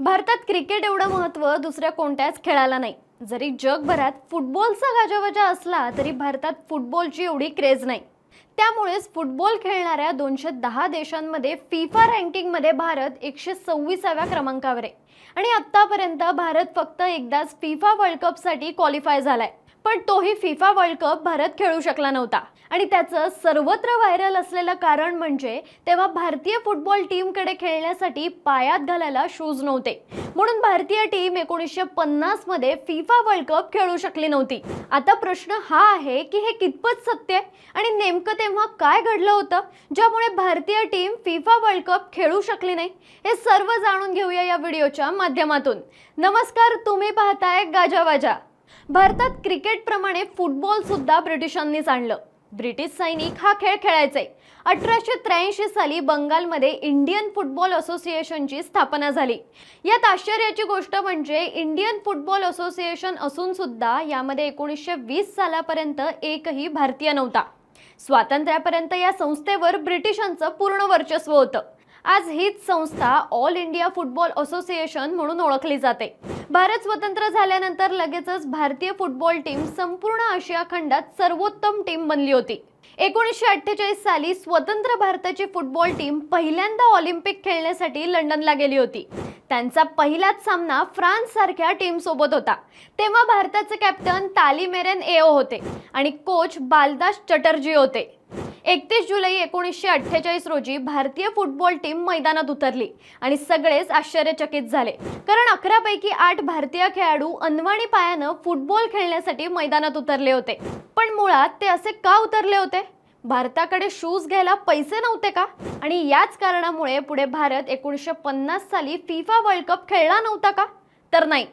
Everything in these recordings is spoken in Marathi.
भारतात क्रिकेट एवढं महत्त्व दुसऱ्या कोणत्याच खेळाला नाही. जरी जगभरात फुटबॉलचा गाजावाजा असला तरी भारतात फुटबॉलची एवढी क्रेज नाही. त्यामुळेच फुटबॉल खेळणाऱ्या दोनशे दहा देशांमध्ये फिफा रँकिंगमध्ये भारत एकशे सव्वीसाव्या क्रमांकावर आहे. आणि आत्तापर्यंत भारत फक्त एकदाच फिफा वर्ल्ड कपसाठी क्वालिफाय झालाय. पण तोही फिफा वर्ल्ड कप भारत खेळू शकला नव्हता. आणि त्याचं सर्वत्र व्हायरल असलेलं कारण म्हणजे तेव्हा भारतीय फुटबॉल टीमकडे खेळण्यासाठी पायात घालायला शूज नव्हते. म्हणून भारतीय टीम एकोणीसशे पन्नासमध्ये फिफा वर्ल्ड कप खेळू शकली नव्हती. आता प्रश्न हा आहे की हे कितपत सत्य आहे? आणि नेमकं तेव्हा काय घडलं होतं ज्यामुळे भारतीय टीम फिफा वर्ल्ड कप खेळू शकली नाही? हे सर्व जाणून घेऊया या व्हिडिओच्या माध्यमातून. नमस्कार तुम्ही पाहताय गाजावाजा भारतात क्रिकेटप्रमाणे फुटबॉल सुद्धा ब्रिटिशांनीच आणलं. ब्रिटिश सैनिक हा खेळ खेळायचे. अठराशे त्र्याऐंशी साली बंगालमध्ये इंडियन फुटबॉल असोसिएशनची स्थापना झाली. यात आश्चर्याची गोष्ट म्हणजे इंडियन फुटबॉल असोसिएशन असून सुद्धा यामध्ये एकोणीसशे वीस सालापर्यंत एकही भारतीय नव्हता. स्वातंत्र्यापर्यंत या संस्थेवर ब्रिटिशांचं पूर्ण वर्चस्व होतं. आज हीच संस्था ऑल इंडिया फुटबॉल असोसिएशन म्हणून ओळखली जाते. भारत स्वतंत्र झाल्यानंतर लगेचच भारतीय फुटबॉल टीम संपूर्ण आशिया खंडात सर्वोत्तम टीम बनली होती. एकोणीसशे अठ्ठेचाळीस साली स्वतंत्र भारताची फुटबॉल टीम पहिल्यांदा ऑलिम्पिक खेळण्यासाठी लंडनला गेली होती. त्यांचा पहिलाच सामना फ्रान्स सारख्या टीम सोबत होता. तेव्हा भारताचे कॅप्टन तालीमेरेन एओ होते आणि कोच बालदास चटर्जी होते. एकतीस जुलै एकोणीसशे अठ्ठेचाळीस रोजी भारतीय फुटबॉल टीम मैदानात उतरली आणि सगळेच आश्चर्यचकित झाले. कारण अकरापैकी आठ भारतीय खेळाडू अनवाणी पायानं फुटबॉल खेळण्यासाठी मैदानात उतरले होते. पण मुळात ते असे का उतरले होते? भारताकडे शूज घ्यायला पैसे नव्हते का? आणि याच कारणामुळे पुढे भारत एकोणीसशे पन्नास साली फिफा वर्ल्ड कप खेळला नव्हता का? तर नाही.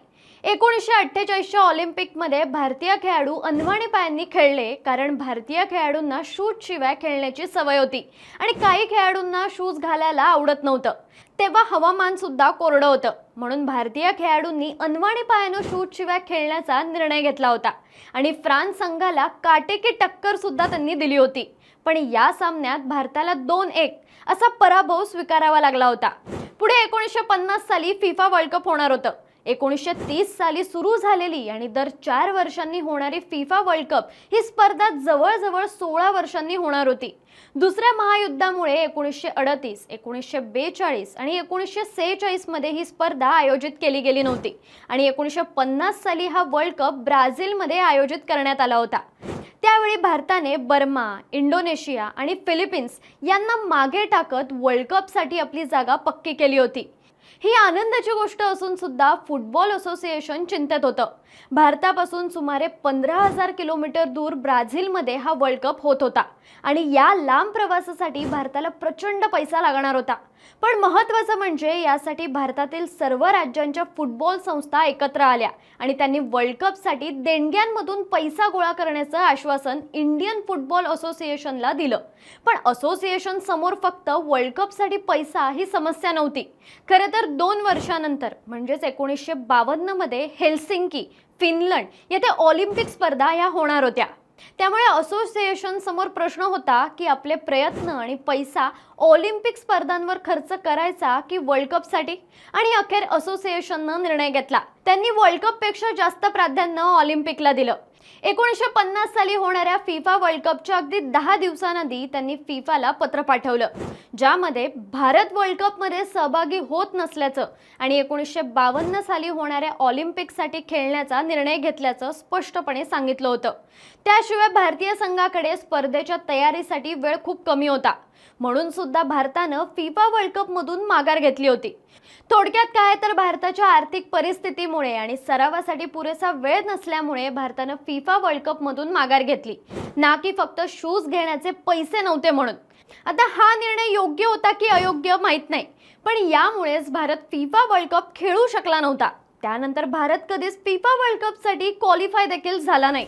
एकोणीसशे अठ्ठेचाळीसच्या ऑलिम्पिकमध्ये भारतीय खेळाडू अनवाणी पायांनी खेळले कारण भारतीय खेळाडूंना शूजशिवाय खेळण्याची सवय होती आणि काही खेळाडूंना शूज घालायला आवडत नव्हतं. तेव्हा हवामान सुद्धा कोरडं होतं. म्हणून भारतीय खेळाडूंनी अनवाणी पायानं शूज शिवाय खेळण्याचा निर्णय घेतला होता. आणि फ्रान्स संघाला काटेकी टक्कर सुद्धा त्यांनी दिली होती. पण या सामन्यात भारताला दोन एक असा पराभव स्वीकारावा लागला होता. पुढे एकोणीसशे पन्नास साली फिफा वर्ल्ड कप होणार होतं. एकोणीसशे तीस साली सुरू झालेली आणि दर चार वर्षांनी होणारी फिफा वर्ल्ड कप ही स्पर्धा जवळजवळ सोळा वर्षांनी होणार होती. दुसऱ्या महायुद्धामुळे एकोणीसशे अडतीस एकोणीसशे बेचाळीस आणि एकोणीसशे सेहेचाळीसमध्ये ही स्पर्धा आयोजित केली गेली नव्हती आणि एकोणीसशे पन्नास साली हा वर्ल्ड कप ब्राझीलमध्ये आयोजित करण्यात आला होता. त्यावेळी भारताने बर्मा इंडोनेशिया आणि फिलिपिन्स यांना मागे टाकत वर्ल्ड कपसाठी आपली जागा पक्की केली होती. ही आनंदाची गोष्ट असून सुद्धा फुटबॉल असोसिएशन चिंतेत होतं. भारतापासून सुमारे पंधरा हजार किलोमीटर दूर ब्राझीलमध्ये हा वर्ल्ड कप होत होता आणि या लांब प्रवासासाठी भारताला प्रचंड पैसा लागणार होता. पण महत्त्वाचं म्हणजे यासाठी भारतातील सर्व राज्यांच्या फुटबॉल संस्था एकत्र आल्या आणि त्यांनी वर्ल्ड कपसाठी देणग्यांमधून पैसा गोळा करण्याचं आश्वासन इंडियन फुटबॉल असोसिएशनला दिलं. पण असोसिएशन समोर फक्त वर्ल्ड कपसाठी पैसा ही समस्या नव्हती. खरं तर दोन वर्षानंतर म्हणजेच एकोणीसशे बावन्नमध्ये हेल्सिंकी फिनलंड येथे ऑलिम्पिक स्पर्धा ह्या होणार होत्या. त्यामुळे असोसिएशन समोर प्रश्न होता की आपले प्रयत्न आणि पैसा ऑलिम्पिक स्पर्धांवर खर्च करायचा की वर्ल्ड कपसाठी आणि अखेर असोसिएशननं निर्णय घेतला. त्यांनी वर्ल्ड कपपेक्षा जास्त प्राधान्य ऑलिम्पिकला दिलं. एकोणीसशे पन्नास साली होणाऱ्या फिफा वर्ल्ड कपच्या अगदी दहा दिवसांआधी त्यांनी फिफाला पत्र पाठवलं ज्यामध्ये भारत वर्ल्ड कपमध्ये सहभागी होत नसल्याचं आणि एकोणीसशे बावन्न साली होणाऱ्या ऑलिम्पिकसाठी खेळण्याचा निर्णय घेतल्याचं स्पष्टपणे सांगितलं होतं. त्याशिवाय भारतीय संघाकडे स्पर्धेच्या तयारीसाठी वेळ खूप कमी होता. म्हणून सुद्धा भारतानं फिफा वर्ल्ड कपमधून माघार घेतली होती. थोडक्यात काय तर भारताच्या आर्थिक परिस्थितीमुळे आणि सरावासाठी पुरेसा वेळ नसल्यामुळे भारतानं फिफा वर्ल्ड कपमधून माघार घेतली. ना की फक्त शूज घेण्याचे पैसे नव्हते म्हणून. आता हा निर्णय योग्य होता की अयोग्य माहीत नाही. पण यामुळेच भारत फिफा वर्ल्ड कप खेळू शकला नव्हता. त्यानंतर भारत कधीच फिफा वर्ल्ड कपसाठी क्वालिफाय देखील झाला नाही.